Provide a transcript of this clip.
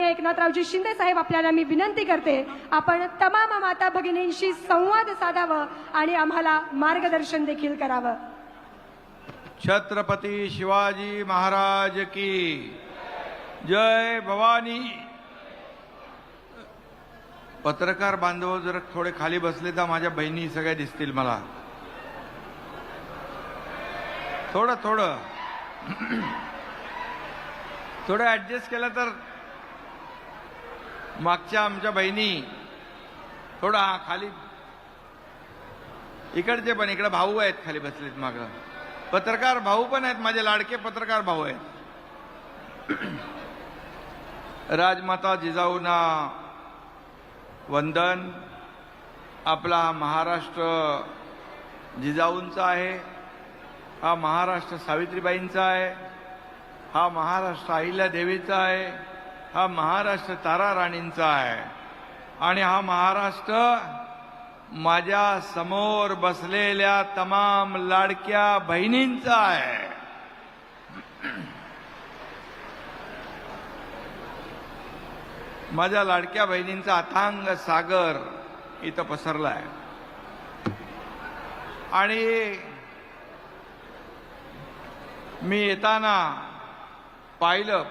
एकनाथरावजी शिंदे साहेब आपल्याला मी विनंती करते आपण तमाम माता भगिनींशी संवाद साधावं आणि आम्हाला मार्गदर्शन देखील करावं. छत्रपती शिवाजी महाराज की जय भवानी. पत्रकार बांधव जर थोडे खाली बसले तर माझ्या बहिणी सगळ्या दिसतील मला. थोडं थोडं. थोडं ऍडजस्ट केलं तर मागच्या आमच्या बहिणी थोडा हा खाली इकडचे पण इकडे भाऊ आहेत खाली बसलेत माग. पत्रकार भाऊ पण आहेत माझे लाडके पत्रकार भाऊ आहेत. राजमाता जिजाऊना वंदन. आपला हा महाराष्ट्र जिजाऊंचा आहे हा महाराष्ट्र सावित्रीबाईंचा आहे हा महाराष्ट्र अहिल्या देवीचा आहे. हा महाराष्ट्र तारा राणींचा आहे. आणि हा महाराष्ट्र माझ्यासमोर बसलेल्या तमाम लाडक्या बहिणींचा आहे. माझ्या लाडक्या बहिणींचा अथांग सागर इथं पसरला आहे आणि मी येताना पाहिलं